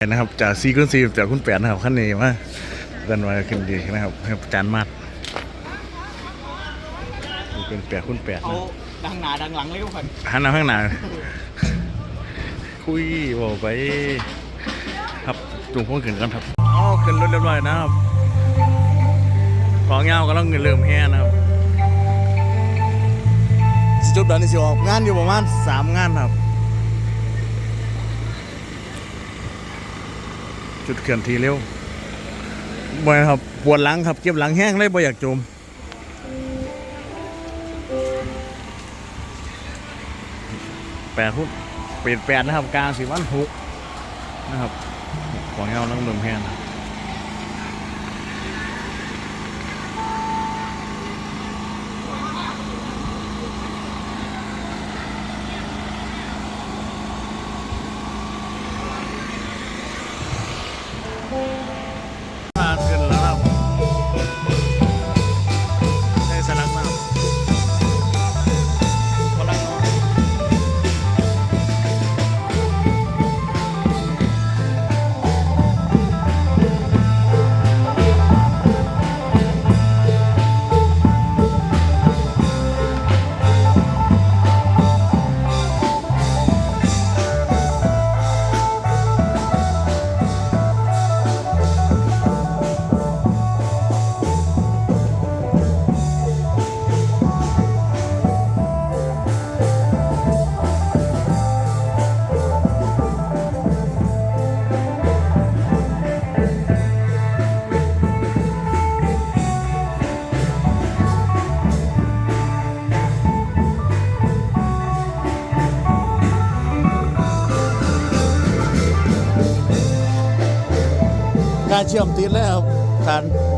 นะครับจากซีกุนซีจากคุณแปดนะครับขั้นนี้มาดันมาขึ้นดีนะครับให้จานมาดนี่เป็นแปดคุณแปดเอานะดังหนาดังหลังเลยทุกคนหันหน้าข้างหน้าคุยบอกไป ครับจุงพวกขึ้นกันครับอ๋อขึ้นรถเรียบร้อยนะครับของเงาก็ต้องเงินเริ่มแห่นะครับสิจุดดันนี่สิออกงานอยู่ประมาณสามงานครับ จุดเขื่อนทีเร็วบ่อยครับปวดหลังครับเก็บหลังแห้งเลยบ่อยากจมแปดพุทเปลี่ยนแปดนะครับกลางสีวันหกนะครับของเงาลังเดิมแห้งนะารเชื่อมติดแล้วครับการมัน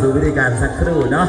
สู่วิธีการสักครู่เนาะ